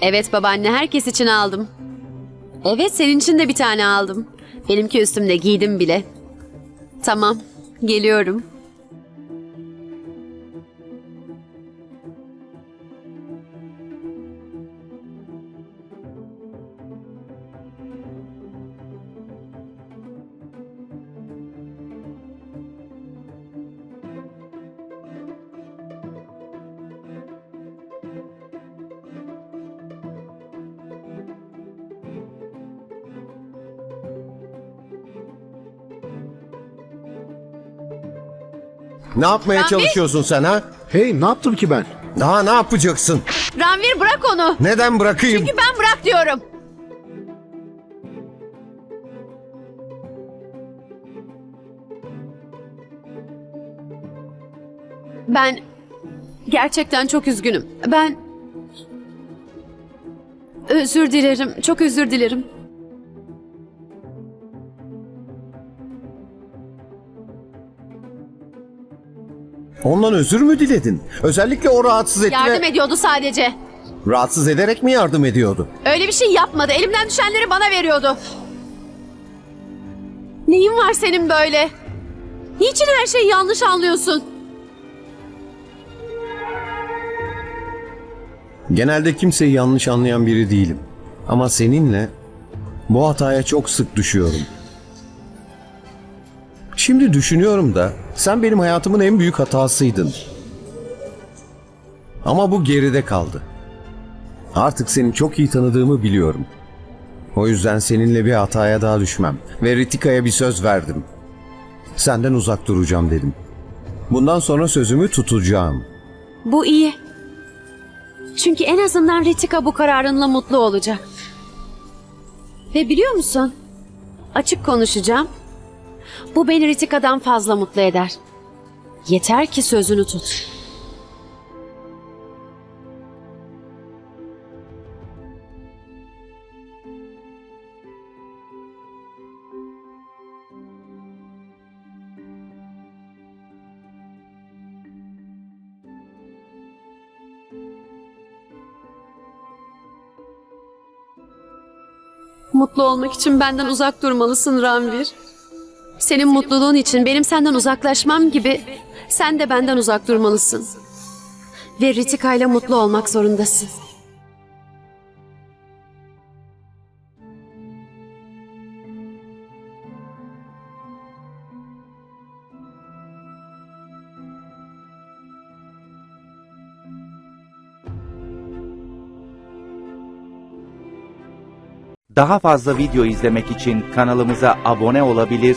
Evet babaanne herkes için aldım. Evet senin için de bir tane aldım. Benimki üstümde giydim bile. Tamam geliyorum. Ne yapmaya Ranvir! çalışıyorsun sen ha? Hey ne yaptım ki ben? Daha ne yapacaksın? Ranvir bırak onu. Neden bırakayım? Çünkü ben bırak diyorum. Ben gerçekten çok üzgünüm. Ben özür dilerim. Çok özür dilerim. Ondan özür mü diledin? Özellikle o rahatsız etti Yardım ve... ediyordu sadece. Rahatsız ederek mi yardım ediyordu? Öyle bir şey yapmadı. Elimden düşenleri bana veriyordu. Neyin var senin böyle? Niçin her şeyi yanlış anlıyorsun? Genelde kimseyi yanlış anlayan biri değilim. Ama seninle bu hataya çok sık düşüyorum. Şimdi düşünüyorum da sen benim hayatımın en büyük hatasıydın. Ama bu geride kaldı. Artık seni çok iyi tanıdığımı biliyorum. O yüzden seninle bir hataya daha düşmem ve Ritika'ya bir söz verdim. Senden uzak duracağım dedim. Bundan sonra sözümü tutacağım. Bu iyi. Çünkü en azından Ritika bu kararınla mutlu olacak. Ve biliyor musun? Açık konuşacağım. Bu beni Ritika'dan fazla mutlu eder. Yeter ki sözünü tut. Mutlu olmak için benden uzak durmalısın Ranvir. Senin mutluluğun için benim senden uzaklaşmam gibi sen de benden uzak durmalısın. Ve Ritika ile mutlu olmak zorundasın. Daha fazla video izlemek için kanalımıza abone olabilir,